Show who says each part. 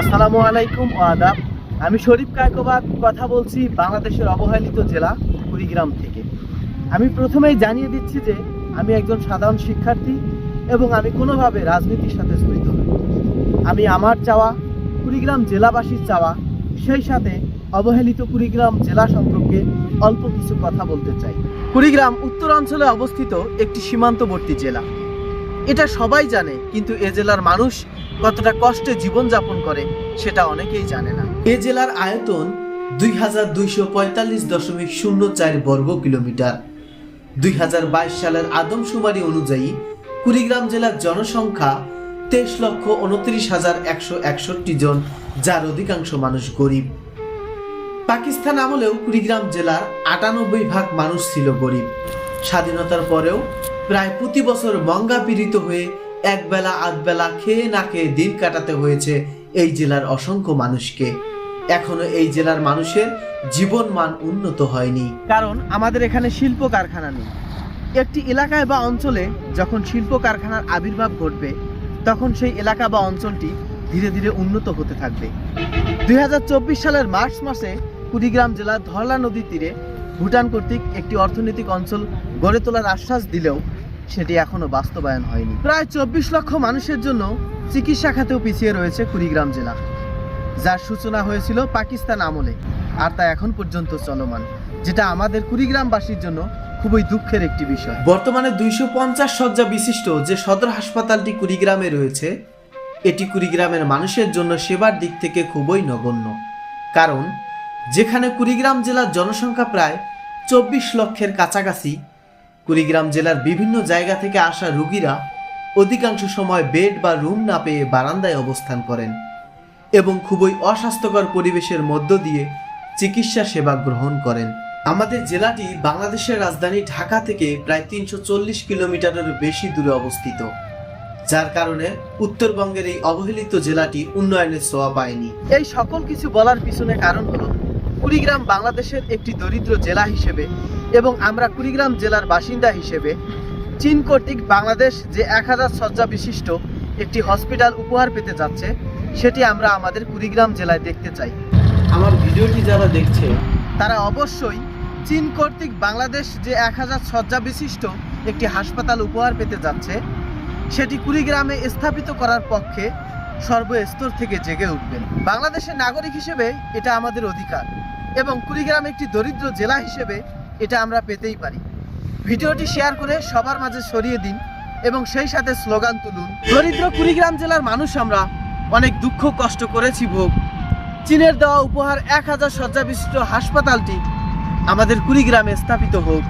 Speaker 1: আসসালামু আলাইকুম ও আদাব। আমি শরীফ কায়কোবাদ, কথা বলছি বাংলাদেশের অবহেলিত জেলা কুড়িগ্রাম থেকে। আমি প্রথমেই জানিয়ে দিচ্ছি যে, আমি একজন সাধারণ শিক্ষার্থী এবং আমি কোনোভাবে রাজনীতির সাথে জড়িত আমি আমার চাওয়া, কুড়িগ্রাম জেলাবাসীর চাওয়া, সেই সাথে অবহেলিত কুড়িগ্রাম জেলা সম্পর্কে অল্প কিছু কথা বলতে চাই। কুড়িগ্রাম উত্তরাঞ্চলে অবস্থিত একটি সীমান্তবর্তী জেলা। এটা সবাই জানে, কিন্তু এ জেলার মানুষ কতটা কষ্টে জীবনযাপন করে সেটা অনেকেই জানে না। এ জেলার আয়তন দুই হাজার বর্গ কিলোমিটার। দুই হাজার বাইশ সালের আদমশুমারি অনুযায়ী কুড়িগ্রাম জেলার জনসংখ্যা তেইশ লক্ষ উনত্রিশ হাজার একশো একষট্টি জন, যার অধিকাংশ মানুষ গরিব। পাকিস্তান আমলেও কুড়িগ্রাম জেলার আটানব্বই ভাগ মানুষ ছিল গরিব। স্বাধীনতার পরেও প্রায় প্রতি বছর মঙ্গা পীড়িত হয়ে একবেলা, আধবেলা খেয়ে না খেয়ে দিন কাটাতে হয়েছে এই জেলার অসংখ্য মানুষকে। এখনও এই জেলার মানুষের জীবন মান উন্নত হয়নি। কারণ আমাদের এখানে শিল্প কারখানা নেই। একটি এলাকায় বা অঞ্চলে যখন শিল্প কারখানার আবির্ভাব ঘটবে, তখন সেই এলাকা বা অঞ্চলটি ধীরে ধীরে উন্নত হতে থাকবে। দুই হাজার চব্বিশ সালের মার্চ মাসে কুড়িগ্রাম জেলার ধরলা নদীর তীরে ভুটান কর্তৃক একটি অর্থনৈতিক অঞ্চল গড়ে তোলার আশ্বাস দিলেও সেটি এখনও বাস্তবায়ন হয়নি। প্রায় চব্বিশ লক্ষ মানুষের জন্য চিকিৎসা খাতেও পিছিয়ে রয়েছে কুড়িগ্রাম জেলা। যার সূচনা হয়েছিল পাকিস্তান আমলে, আর তা এখন পর্যন্ত চলমান, যেটা আমাদের কুড়িগ্রামবাসীর জন্য খুবই দুঃখের একটি বিষয়। বর্তমানে দুইশো পঞ্চাশ শয্যা বিশিষ্ট যে সদর হাসপাতালটি কুড়িগ্রামে রয়েছে, এটি কুড়িগ্রামের মানুষের জন্য সেবার দিক থেকে খুবই নগণ্য। কারণ, যেখানে কুড়িগ্রাম জেলার জনসংখ্যা প্রায় চব্বিশ লক্ষের কাছাকাছি কুড়িগ্রাম জেলার বিভিন্ন জায়গা থেকে আসা রুগীরা অধিকাংশ সময় বেড বা রুম না পেয়ে বারান্দায় অবস্থান করেন এবং খুবই অস্বাস্থ্যকর পরিবেশের মধ্য দিয়ে চিকিৎসা সেবা গ্রহণ করেন। আমাদের জেলাটি বাংলাদেশের রাজধানী ঢাকা থেকে প্রায় তিনশো চল্লিশ কিলোমিটারের বেশি দূরে অবস্থিত, যার কারণে উত্তরবঙ্গের এই অবহেলিত জেলাটি উন্নয়নের ছোঁয়া পায়নি। এই সকল কিছু বলার পিছনে কারণ হলো কুড়িগ্রাম বাংলাদেশের একটি দরিদ্র জেলা হিসেবে এবং আমরা কুড়িগ্রাম জেলার বাসিন্দা হিসেবে চীন কর্তৃক বাংলাদেশ যে এক হাজার শয্যা বিশিষ্ট একটি হসপিটাল উপহার পেতে যাচ্ছে সেটি আমরা আমাদের কুড়িগ্রাম জেলায় দেখতে চাই। আমার ভিডিওটি যারা দেখছে তারা অবশ্যই চীন কর্তৃক বাংলাদেশ যে এক হাজার শয্যা বিশিষ্ট একটি হাসপাতাল উপহার পেতে যাচ্ছে সেটি কুড়িগ্রামে স্থাপিত করার পক্ষে সর্বস্তর থেকে জেগে উঠবেন। বাংলাদেশের নাগরিক হিসেবে এটা আমাদের অধিকার। এবং কুড়িগ্রাম একটি দরিদ্র জেলা হিসেবে এটা আমরা পেতেই পারি। ভিডিওটি শেয়ার করে সবার মাঝে সরিয়ে দিন এবং সেই সাথে স্লোগান তুলুন, দরিদ্র কুড়িগ্রাম জেলার মানুষ আমরা অনেক দুঃখ, কষ্ট করেছি ভোগ। চীনের দেওয়া উপহার এক হাজার শয্যা বিশিষ্ট হাসপাতালটি আমাদের কুড়িগ্রামে স্থাপিত হোক।